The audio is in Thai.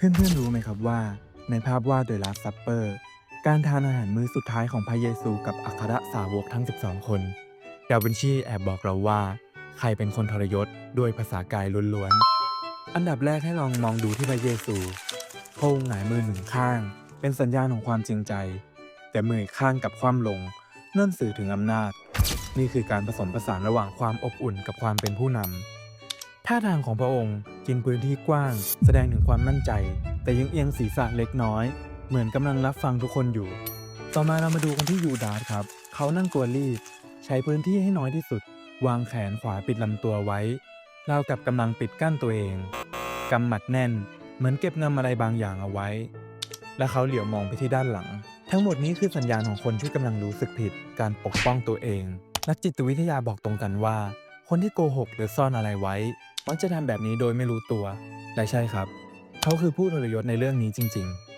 เพื่อนๆรู้ไหมครับว่า ในภาพวาดโดยลาสซัปเปอร์ การทานอาหารมื้อสุดท้ายของพระเยซูกับอัครสาวกทั้ง 12 คนดาวินชีแอบบอกเราว่า ใครเป็นคนทรยศด้วยภาษากายล้วนๆ อันดับแรกให้ลองมองดูที่พระเยซูพงหงายมือหนึ่งข้าง เป็นสัญญาณของความจริงใจ แต่มืออีกข้างกับคว่ำลงนั่นสื่อถึงอำนาจ นี่คือการผสมผสานระหว่างความอบอุ่นกับความเป็นผู้นำ ท่าทางของพระองค์กินพื้นที่กว้าง แสดงถึงความมั่นใจ แต่ยังเอียงศีรษะเล็กน้อย เหมือนกำลังรับฟังทุกคนอยู่ ต่อมาเรามาดูกันที่ยูดาสครับ เขานั่งตัวรีบ ใช้พื้นที่ให้น้อยที่สุด วางแขนขวาปิดลำตัวไว้ราวกับกำลังปิดกั้นตัวเองกำหมัดแน่น เหมือนเก็บงำอะไรบางอย่างเอาไว้ และเขาเหลียวมองไปที่ด้านหลัง ทั้งหมดนี้คือสัญญาณของคนที่กำลังรู้สึกผิด การปกป้องตัวเองนักจิตวิทยาบอกตรงกันว่า คนที่โกหกหรือซ่อนอะไรไว้ มักจะทำแบบนี้โดยไม่รู้ตัว และใช่ครับ เขาคือผู้ทรยศในเรื่องนี้จริง ๆ